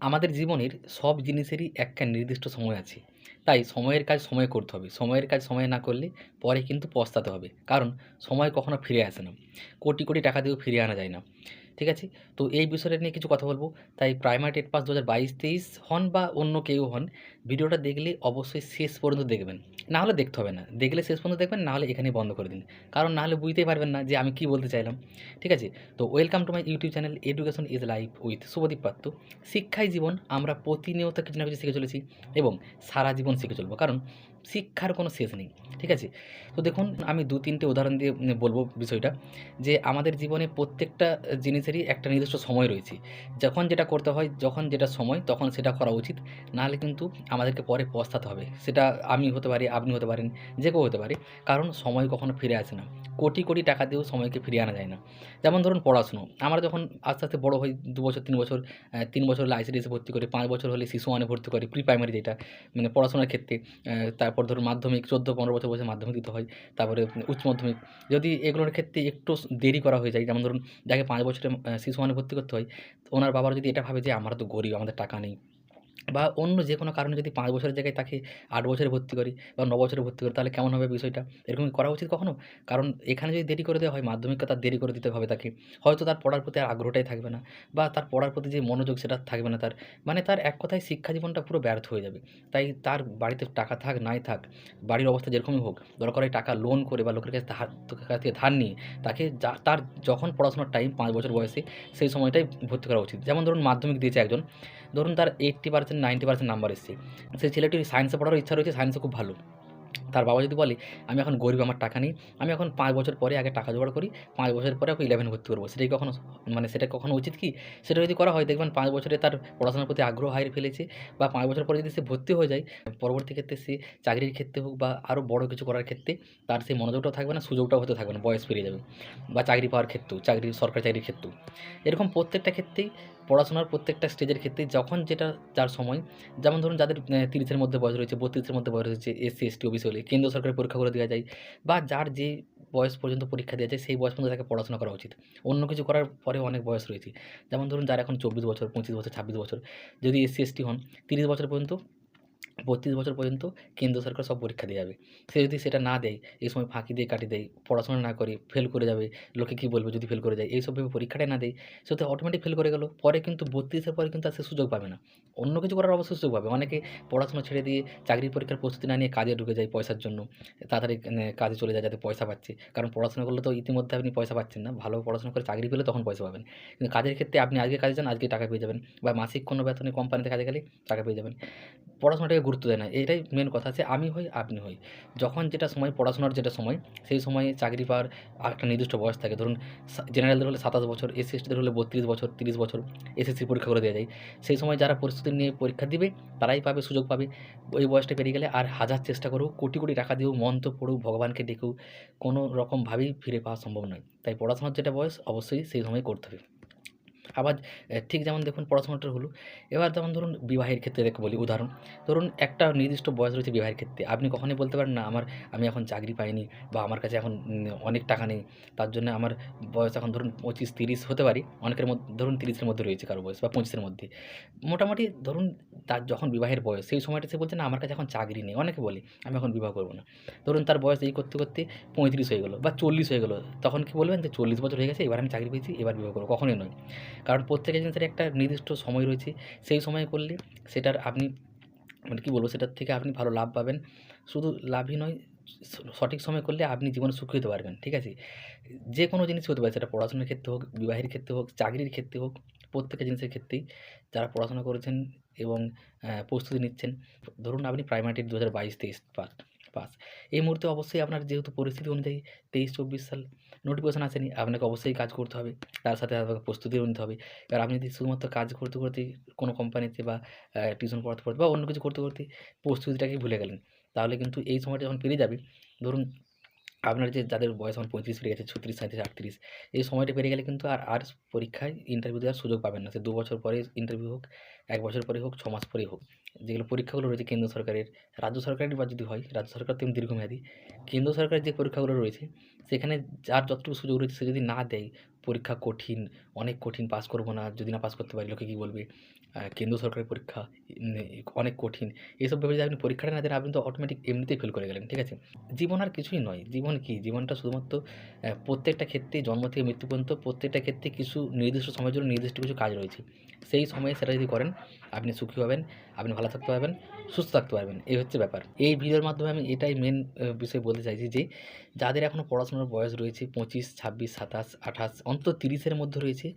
আমাদের জীবনের সব জিনিসেরই একটা নির্দিষ্ট সময় আছে। তাই সময়ের কাজ সময়ে করতে হবে। সময়ের কাজ সময়ে না করলে পরে কিন্তু পস্তাতে হবে। কারণ সময় কখনো ফিরে আসে না। কোটি কোটি টাকা দিয়েও ফিরে আনা যায় না। ঠিক আছে? তো এই বিষয়টা নিয়ে কিছু কথা বলব। তাই প্রাইমারি টেট পাস দু হাজার বাইশ, তেইশ হন বা অন্য কেউ হন, ভিডিওটা দেখলে অবশ্যই শেষ পর্যন্ত দেখবেন। না হলে দেখতে হবে না। দেখলে শেষ পর্যন্ত দেখবেন, না হলে এখানেই বন্ধ করে দিন। কারণ না হলে বুঝতেই পারবেন না যে আমি কী বলতে চাইলাম। ঠিক আছে? তো welcome to my YouTube channel education is life with Shubhadeep Patra. শিক্ষাই জীবন আমরা প্রতিনিয়ত কিছু না কিছু শিখে চলেছি এবং সারা জীবন শিখে চলবো। কারণ শিক্ষার কোনো শেষ নেই ঠিক আছে? তো দেখুন আমি দু তিনটে উদাহরণ দিয়ে বলব বিষয়টা যে আমাদের জীবনে প্রত্যেকটা জিনিসেরই একটা নির্দিষ্ট সময় রয়েছে। যখন যেটা করতে হয় যখন যেটা সময় তখন সেটা করা উচিত। নাহলে কিন্তু আমাদেরকে পরে পস্তাতে হবে। সেটা আমি হতে পারি আপনি হতে পারেন যে কেউ হতে পারে। কারণ সময় কখনো ফিরে আসে না। কোটি কোটি টাকা দিয়েও সময়কে ফিরিয়ে আনা যায় না। যেমন ধরুন পড়াশুনো। আমরা যখন আস্তে আস্তে বড় হই দু বছর তিন বছর তিন বছর হলে আইসিডিএসে ভর্তি করি পাঁচ বছর হলে শিশু ওয়ানে ভর্তি করি প্রি প্রাইমারি যেটা মানে পড়াশোনার ক্ষেত্রে আহ, তারপর ধরুন মাধ্যমিক, চোদ্দ, পনেরো বছর বয়সে মাধ্যমিক দিতে হয়, তারপরে উচ্চ মাধ্যমিক। যদি এগুলোর ক্ষেত্রে একটু দেরি করা হয়ে যায়, যেমন ধরুন যাকে পাঁচ বছরে শিশু মানে ভর্তি করতে হয় ওনার বাবার যদি এটা ভাবে যে আমরা তো গরিব, আমাদের টাকা নেই বা অন্য যে কোনো কারণে যদি পাঁচ বছরের জায়গায় তাকে আট বছরে ভর্তি করি বা ন বছরে ভর্তি করি, তাহলে কেমন হবে বিষয়টা? এরকম করা উচিত কখনো? কারণ এখানে যদি দেরি করে দেওয়া হয়, মাধ্যমিকটা তার দেরি করে দিতে হবে তাকে। হয়তো তার পড়ার প্রতি আর আগ্রহটাই থাকবে না বা তার পড়ার প্রতি যে মনোযোগ সেটা থাকবে না তার। মানে তার এক কথায় শিক্ষা জীবনটা পুরো ব্যর্থ হয়ে যাবে। তাই তার বাড়িতে টাকা থাক, নাই থাক, বাড়ির অবস্থা যেরকমই হোক, দরকার হয় টাকা লোন করে বা লোকের কাছে ধার কাছ থেকে ধার নিয়ে তাকে যা, তার যখন পড়াশোনার টাইম পাঁচ বছর বয়সে সেই সময়টাই ভর্তি করা উচিত। যেমন ধরুন মাধ্যমিক দিয়েছে একজন ধরুন তার eighty percent ninety percent number এসছে। সেই ছেলেটির সায়েন্সে পড়ার ইচ্ছা রয়েছে সায়েন্সে খুব ভালো। তার বাবা যদি বলে, আমি এখন গরিব, আমার টাকা নেই, আমি এখন পাঁচ বছর পরে আগে টাকা জোগাড় করি, পাঁচ বছর পরে ওকে ইলেভেন ভর্তি করব। সেটাই কখনো মানে সেটা কখনো উচিত কি? সেটা যদি করা হয়, দেখবেন পাঁচ বছরে তার পড়াশোনার প্রতি আগ্রহ হারিয়ে ফেলেছে বা পাঁচ বছর পরে যদি সে ভর্তি হয়ে যায়, পরবর্তী ক্ষেত্রে সে চাকরির ক্ষেত্রে হোক বা আরও বড় কিছু করার ক্ষেত্রে তার সেই মনোযোগটাও থাকবে না, সুযোগটাও হতে থাকবে না, বয়স পেরিয়ে যাবে বা চাকরি পাওয়ার ক্ষেত্রেও, চাকরি, সরকারি চাকরির ক্ষেত্রেও। এরকম প্রত্যেকটা ক্ষেত্রেই পড়াশোনার প্রত্যেকটা স্টেজের ক্ষেত্রে যখন যেটা, যার সময়, যেমন ধরুন যাদের তিরিশের মধ্যে বয়স রয়েছে, বত্রিশের মধ্যে বয়স রয়েছে, এসসি, এসটি, ওবিসি হলে, কেন্দ্র সরকারের পরীক্ষাগুলো দেওয়া যায়, বা যার যে বয়স পর্যন্ত পরীক্ষা দেওয়া যায়, সেই বয়স পর্যন্ত তাকে পড়াশোনা করা উচিত। অন্য কিছু করার পরে অনেক বয়স রয়েছে। যেমন ধরুন যার এখন চব্বিশ বছর, পঁচিশ বছর, ছাব্বিশ বছর, যদি এসসি, এসটি হন, তিরিশ বছর পর্যন্ত বত্রিশ বছর পর্যন্ত কেন্দ্র সরকার সব পরীক্ষা দিয়ে যাবে। সে যদি সেটা না দেয়, এই সময় ফাঁকি দিয়ে কাটিয়ে দেয়, পড়াশোনা না করে ফেল করে যাবে, লোকে কী বলবে যদি ফেল করে যায়? এইসব ভেবে পরীক্ষাটাই না দেয়, সে তো অটোমেটিক ফেল করে গেল। পরে কিন্তু বত্রিশের পরে কিন্তু আর সে সুযোগ পাবে না। অন্য কিছু করার অবশ্যই সুযোগ পাবে। অনেকে পড়াশোনা ছেড়ে দিয়ে চাকরির পরীক্ষার প্রস্তুতি না নিয়ে কাজে ঢুকে যায় পয়সার জন্য। তাড়াতাড়ি মানে কাজে চলে যায় যাতে পয়সা পাচ্ছে। কারণ পড়াশোনা করলে তো ইতিমধ্যে আপনি পয়সা পাচ্ছেন না। ভালো পড়াশোনা করে চাকরি পেলে তখন পয়সা পাবেন। কিন্তু কাজের ক্ষেত্রে আপনি আজকে কাজে যান, আজকে টাকা পেয়ে যাবেন। বা মাসিক কোনো বেতনে কোম্পানিতে কাজে গেলে টাকা পেয়ে যাবেন। পড়াশোনাটাকে গুরুত্ব দেয় না। এটাই মেন কথা আছে, আমি হই, আপনি হই। যখন যেটা সময়, পড়াশোনার যেটা সময়, সেই সময়ে চাকরি পাওয়ার একটা নির্দিষ্ট বয়স থাকে। ধরুন জেনারেলদের হলে সাতাশ বছর এসসি এসটিদের হলে বত্রিশ বছর, তিরিশ বছর এসএসসি পরীক্ষা করে দেওয়া যায়। সেই সময় যারা পরিস্থিতি নিয়ে পরীক্ষা দিবে, তারাই পাবে, সুযোগ পাবে। ওই বয়সটা পেরিয়ে গেলে আর হাজার চেষ্টা করুক কোটি কোটি টাকা দিয়েও মন্ত্র পড়ুক, ভগবানকে ডেকেও কোনো রকমভাবেই ফিরে পাওয়া সম্ভব নয়। তাই পড়াশোনার যেটা বয়স, অবশ্যই সেই সময় করতে হবে। আবার ঠিক যেমন দেখুন পড়াশোনাটা হলো। এবার যেমন ধরুন বিবাহের ক্ষেত্রে দেখে বলি, উদাহরণ। ধরুন একটা নির্দিষ্ট বয়স রয়েছে বিবাহের ক্ষেত্রে। আপনি কখনোই বলতে পারেন, না, আমার, আমি এখন চাকরি পাইনি বা আমার কাছে এখন অনেক টাকা নেই। তার জন্য আমার বয়স এখন ধরুন পঁচিশ তিরিশ হতে পারি। অনেকের মধ্যে, ধরুন তিরিশের মধ্যে রয়েছে কারও বয়স বা পঁচিশের মধ্যে। মোটামুটি ধরুন তার যখন বিবাহের বয়স, সেই সময়টা সে বলছে, না, আমার কাছে এখন চাকরি নেই। অনেকে বলে, আমি এখন বিবাহ করব না। ধরুন তার বয়স এই করতে করতে পঁয়ত্রিশ হয়ে গেলো বা চল্লিশ হয়ে গেলো। তখন কি বলবেন যে, চল্লিশ বছর হয়ে গেছে, এবার আমি চাকরি পেয়েছি, এবার বিবাহ করব। কখনোই নয়। কারণ প্রত্যেকের জিনিসের একটা নির্দিষ্ট সময় রয়েছে। সেই সময় করলে সেটার আপনি মানে কী বলব, সেটার থেকে আপনি ভালো লাভ পাবেন। শুধু লাভই নয়, সঠিক সময় করলে আপনি জীবনে সুখী হতে পারবেন, ঠিক আছে? যে কোনো জিনিস হতে পারে, সেটা পড়াশোনার ক্ষেত্রে হোক, বিবাহের ক্ষেত্রে হোক, চাকরির ক্ষেত্রে হোক প্রত্যেকটা জিনিসের ক্ষেত্রেই যারা পড়াশোনা করেছেন এবং প্রস্তুতি নিচ্ছেন, ধরুন আপনি প্রাইমারি দু হাজার বাইশ, তেইশ পাস। পাস। এই মুহূর্তে অবশ্যই আপনার যেহেতু পরিস্থিতি অনুযায়ী তেইশ, চব্বিশ সাল নোটিফিকেশন আসেনি, আপনাকে অবশ্যই কাজ করতে হবে। তার সাথে আপনাকে প্রস্তুতিও নিতে হবে। কারণ আপনি যদি শুধুমাত্র কাজ করতে করতে কোনো কোম্পানিতে বা টিউশন পড়াতে, পড়তে বা অন্য কিছু করতে করতে প্রস্তুতিটাকেই ভুলে গেলেন, তাহলে কিন্তু এই সময়টা যখন পেরিয়ে যাবে, ধরুন আপনার যে যাদের বয়স এখন পঁয়ত্রিশ পেরিয়ে গেছে, ছত্রিশ সাঁত্রিশ আটত্রিশ, এই সময়টা পেরিয়ে গেলে কিন্তু আর আর পরীক্ষায় ইন্টারভিউ দেওয়ার সুযোগ পাবেন না। সে দু বছর পরে ইন্টারভিউ হোক, এক বছর পরে হোক, ছ মাস পরেই হোক। যেগুলো পরীক্ষাগুলো রয়েছে কেন্দ্র সরকারের, রাজ্য সরকারের বা যদি হয়, রাজ্য সরকার তেমন দীর্ঘমেয়াদী। কেন্দ্র সরকারের যে পরীক্ষাগুলো রয়েছে, সেখানে যার যতটুকু সুযোগ রয়েছে, সে যদি না দেয়, পরীক্ষা কঠিন, অনেক কঠিন, পাস করব না, যদি না পাস করতে পারি, লোকে কী বলবে? কেন্দ্র সরকারের পরীক্ষা অনেক কঠিন। এইসব ভেবে যদি আপনি পরীক্ষাটা না দেন, আপনি তো অটোমেটিক এমনিতেই ফেল করে গেলেন, ঠিক আছে? জীবন আর কিছুই নয়। জীবন কি? জীবনটা শুধুমাত্র প্রত্যেকটা ক্ষেত্রে জন্ম থেকে মৃত্যু পর্যন্ত প্রত্যেকটা ক্ষেত্রে কিছু নির্দিষ্ট সময়ের জন্য নির্দিষ্ট কিছু কাজ রয়েছে। সেই সময়ে সেটা যদি করেন, আপনি সুখী হবেন, আপনি ভালো থাকতে পারবেন, সুস্থ থাকতে পারবেন। এই হচ্ছে ব্যাপার। এই ভিডিওর মাধ্যমে আমি এটাই মেন বিষয় বলতে চাইছি যে, যাদের এখনও পড়াশোনার বয়স রয়েছে পঁচিশ, ছাব্বিশ, সাতাশ, আঠাশ, অন্তত তিরিশের মধ্যে রয়েছে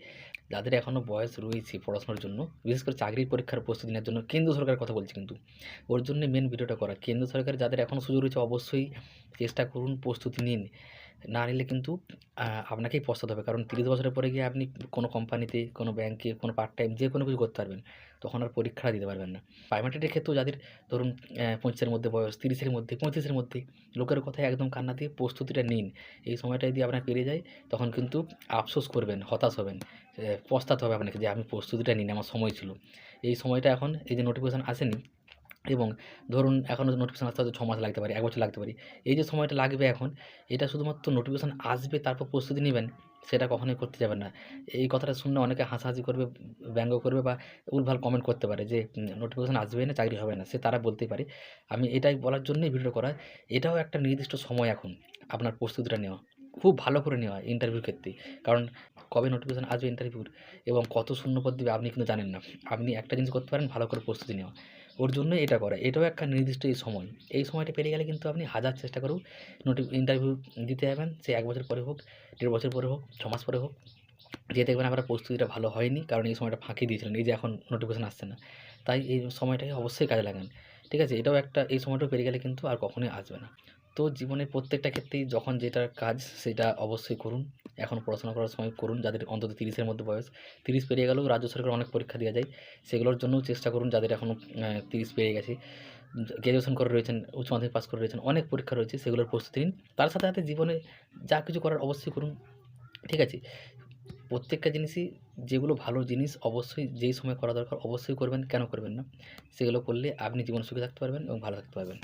যাদের এখনও বয়স রয়েছে পড়াশোনার জন্য, বিশেষ করে চাকরির পরীক্ষার প্রস্তুতি নেওয়ার জন্য কেন্দ্র সরকারের কথা বলছি কিন্তু, ওর জন্য মেন ভিডিওটা করা। কেন্দ্র সরকার যাদের এখনও সুযোগ রয়েছে, অবশ্যই চেষ্টা করুন প্রস্তুতি নিন। না নিলে কিন্তু আপনাকেই পস্তাতে হবে। কারণ তিরিশ বছরের পরে গিয়ে আপনি কোনো কোম্পানিতে, কোনো ব্যাংকে, কোনো পার্ট টাইম যে কোনো কিছু করতে পারবেন, তখন আর পরীক্ষা দিতে পারবেন না। প্রাইমারিটের ক্ষেত্রেও যাদের ধরুন পঁচিশের মধ্যে বয়স, তিরিশের মধ্যে, পঁয়ত্রিশের মধ্যে, লোকের কথায় একদম কান্না দিয়ে প্রস্তুতিটা নিন। এই সময়টা যদি আপনার পেরিয়ে যায়, তখন কিন্তু আফসোস করবেন, হতাশ হবেন। পস্তাতে হবে আপনাকে যে আমি প্রস্তুতিটা নিন, আমার সময় ছিল। এই সময়টা এখন এই যে নোটিফিকেশান আসেনি এবং ধরুন এখনও নোটিফিকেশান আসতে হয়তো ছ মাস লাগতে পারে, এক বছর লাগতে পারে। এই যে সময়টা লাগবে এখন, এটা শুধুমাত্র নোটিফিকেশান আসবে তারপর প্রস্তুতি নেবেন, সেটা কখনোই করতে যাবেন না। এই কথাটা শুনলে অনেকে হাসাহাসি করবে, ব্যঙ্গ করবে বা উলভাল কমেন্ট করতে পারে যে নোটিফিকেশান আসবে না, চাকরি হবে না। সে তারা বলতেই পারে। আমি এটাই বলার জন্যই ভিডিও করা এটাও একটা নির্দিষ্ট সময় এখন আপনার প্রস্তুতিটা নেওয়া। খুব ভালো করে নেওয়া ইন্টারভিউর ক্ষেত্রে। কারণ কবে নোটিফিকেশান আসবে ইন্টারভিউর এবং কত শূন্যপদ দেবে আপনি কিন্তু জানেন না। আপনি একটা জিনিস করতে পারেন, ভালো করে প্রস্তুতি নেওয়া। ওর জন্যই এটা করা। এটাও একটা নির্দিষ্ট এই সময়। এই সময়টা পেরিয়ে গেলে কিন্তু আপনি হাজার চেষ্টা করুন। নোটি ইন্টারভিউ দিতে যাবেন। সে এক বছর পরে হোক, দেড় বছর পরে হোক, ছ মাস পরে হোক। যে দেখবেন আপনার প্রস্তুতিটা ভালো হয়নি, কারণ এই সময়টা ফাঁকি দিয়েছিলেন। এই যে এখন নোটিফিকেশান আসছে না। তাই এই সময়টাকে অবশ্যই কাজে লাগান। ঠিক আছে? এটাও একটা, এই সময়টাও পেরিয়ে গেলে কিন্তু আর কখনোই আসবে না। তো জীবনের প্রত্যেকটা ক্ষেত্রেই যখন যেটা কাজ, সেটা অবশ্যই করুন। এখন পড়াশোনা করার সময় করুন, যাদের অন্তত তিরিশের মধ্যে বয়স। তিরিশ পেরিয়ে গেলেও রাজ্য সরকার অনেক পরীক্ষা দেওয়া যায়। সেগুলোর জন্যও চেষ্টা করুন, যাদের এখনও তিরিশ পেরিয়ে গেছে। গ্র্যাজুয়েশন করে রয়েছেন, উচ্চ মাধ্যমিক পাস করে রয়েছেন, অনেক পরীক্ষা রয়েছে, সেগুলোর প্রস্তুতি নিন। তার সাথে সাথে জীবনে যা কিছু করার অবশ্যই করুন, ঠিক আছে? প্রত্যেকটা জিনিসই, যেগুলো ভালো জিনিস, অবশ্যই যেই সময় করা দরকার, অবশ্যই করবেন, কেন করবেন না? সেগুলো করলে আপনি জীবন সুখে থাকতে পারবেন এবং ভালো থাকতে পারবেন।